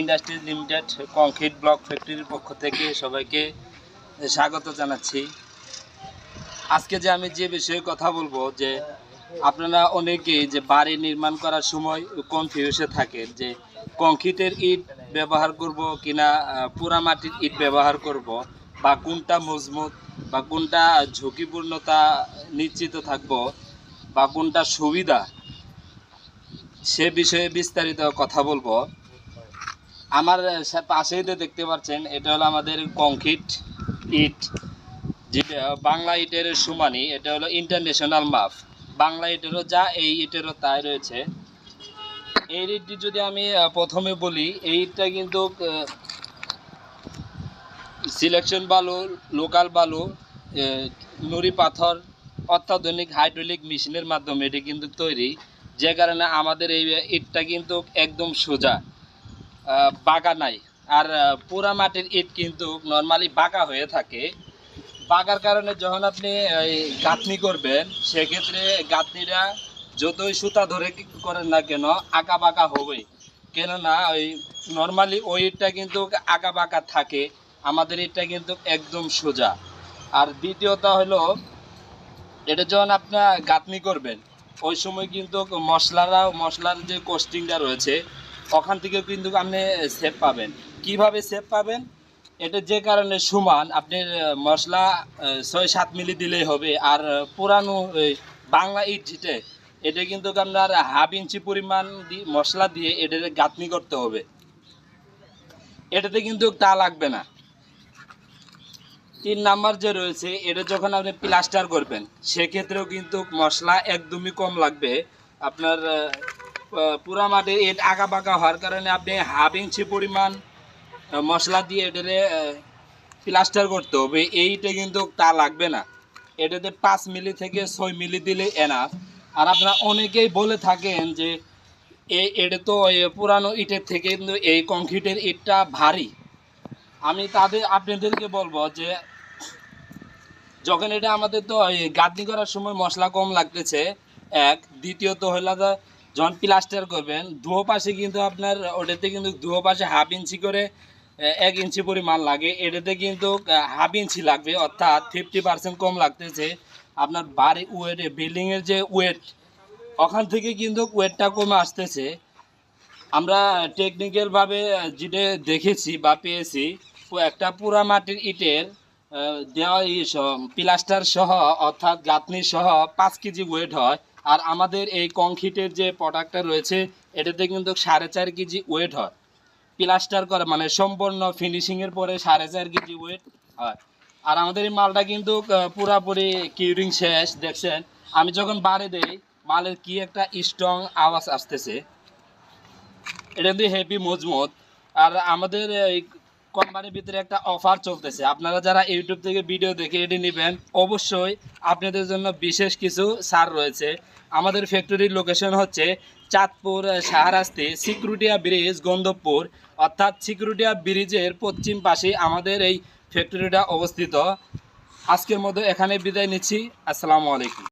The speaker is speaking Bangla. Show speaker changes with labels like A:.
A: ইন্ডাস্ট্রিজ লিমিটেড কংক্রিট ব্লক ফ্যাক্টরির পক্ষ থেকে সবাইকে স্বাগত জানাচ্ছি। আজকে যে আমি যে বিষয়ে কথা বলব, যে আপনারা অনেকেই যে বাড়ি নির্মাণ করার সময় কনফিউশে থাকেন যে কংক্রিটের ইট ব্যবহার করব কিনা পোড়া মাটির ইট ব্যবহার করব বা কোনটা মজবুত বা কোনটা ঝুঁকিপূর্ণতা নিশ্চিত থাকব বা কোনটা সুবিধা, সে বিষয়ে বিস্তারিত কথা বলব। আমার পাশেই তো দেখতে পাচ্ছেন, এটা হলো আমাদের কংক্রিট ইট, যেটা বাংলা ইটের সমানই এটা হলো ইন্টারন্যাশনাল মাপ বাংলা ইটেরও যা, এই ইটেরও তাই রয়েছে। এই ইটটি যদি আমি প্রথমে বলি, এই ইটটা কিন্তু সিলেকশন বালু, লোকাল বালু নুড়ি পাথর, অত্যাধুনিক হাইড্রোলিক মেশিনের মাধ্যমে এটি কিন্তু তৈরি। যে কারণে আমাদের এই ইটটা কিন্তু একদম সোজা। বাঁকা নাই। আর পোড়া মাটির ইট কিন্তু নর্মালি বাঁকা হয়ে থাকে। বাঁকার কারণে যখন আপনি, এই, গাঁথনি করবেন, সেক্ষেত্রে গাঁথনিরা যতই সুতা ধরে করেন না কেন আঁকা বাঁকা হবেই। কেননা, ওই নর্মালি ওই ইটটা কিন্তু আঁকা বাঁকা থাকে। আমাদের ইটটা কিন্তু একদম সোজা। আর দ্বিতীয়ত হলো, এটা যখন আপনার গাঁথনি করবেন, ওই সময় কিন্তু মশলারা মশলার যে কোস্টিংটা রয়েছে ওখান থেকেও কিন্তু আপনি সেভ পাবেন। কীভাবে সেভ পাবেন? এটা যে কারণে সমান, আপনি মশলা ছয় সাত মিলি দিলেই হবে। আর পুরানো বাংলা ইট যেটা এটা কিন্তু আপনার হাফ ইঞ্চি পরিমাণ মশলা দিয়ে এটা গাঁথনি করতে হবে। এটাতে কিন্তু তা লাগবে না। তিন নাম্বার যে রয়েছে, এটা যখন আপনি প্লাস্টার করবেন, সেক্ষেত্রেও কিন্তু মশলা একদমই কম লাগবে। আপনার পুরা মাঠে এট আঁকা বাঁকা হওয়ার কারণে আপনি হাফ ইঞ্চি পরিমাণ মশলা দিয়ে এটারে প্লাস্টার করতে হবে। এইটা কিন্তু তা লাগবে না। এটাতে পাঁচ মিলি থেকে ছয় মিলি দিলে এনাফ আর আপনারা অনেকেই বলে থাকেন যে এই এটা তো পুরানো ইটের থেকে কিন্তু এই কংক্রিটের ইটটা ভারী। আমি তাদের, আপনাদেরকে বলব যে, যখন এটা আমাদের তো এই করার সময় মশলা কম লাগতেছে, এক, দ্বিতীয়ত যে যখন প্লাস্টার করবেন দুও পাশে কিন্তু আপনার, ওটাতে কিন্তু দুও পাশে হাফ ইঞ্চি করে এক ইঞ্চি পরিমাণ লাগে। এটাতে কিন্তু হাফ ইঞ্চি লাগবে, অর্থাৎ ফিফটি পার্সেন্ট কম লাগতেছে। আপনার বাড়ি ওয়েট বিল্ডিংয়ের যে ওয়েট ওখান থেকে কিন্তু ওয়েটটা কমে আসতেছে। আমরা টেকনিক্যালভাবে যেটা দেখেছি বা পেয়েছি একটা পুরা মাটির ইটের দেওয়া প্লাস্টার সহ অর্থাৎ গাঁথনি সহ পাঁচ কেজি ওয়েট হয়। আর আমাদের এই কংক্রিটের যে প্রোডাক্টটা রয়েছে, এটাতে কিন্তু সাড়ে চার কেজি ওয়েট হয়। প্লাস্টার করা মানে সম্পূর্ণ ফিনিশিংয়ের পরে সাড়ে চার কেজি ওয়েট হয়। আর আমাদের এই মালটা কিন্তু পুরাপুরি কিউরিং শেষ, দেখছেন? আমি যখন বাড়ি দেই, মালের কি একটা স্ট্রং আওয়াজ আসতেছে। এটা দিয়ে হেভি মজবুত। আর আমাদের এই কোম্পানির ভিতরে একটা অফার চলতেছে। আপনারা যারা ইউটিউব থেকে ভিডিও দেখে এটি নেবেন, অবশ্যই আপনাদের জন্য বিশেষ কিছু সার রয়েছে। আমাদের ফ্যাক্টরির লোকেশন হচ্ছে চাঁদপুর শাহরাস্তি সিকিউরিটিয়া ব্রিজ, গন্ধবপুর। অর্থাৎ সিকিউরিটিয়া ব্রিজের পশ্চিম পাশে আমাদের এই ফ্যাক্টরিটা অবস্থিত। আজকের মতো এখানে বিদায় নিচ্ছি। আসসালামু আলাইকুম।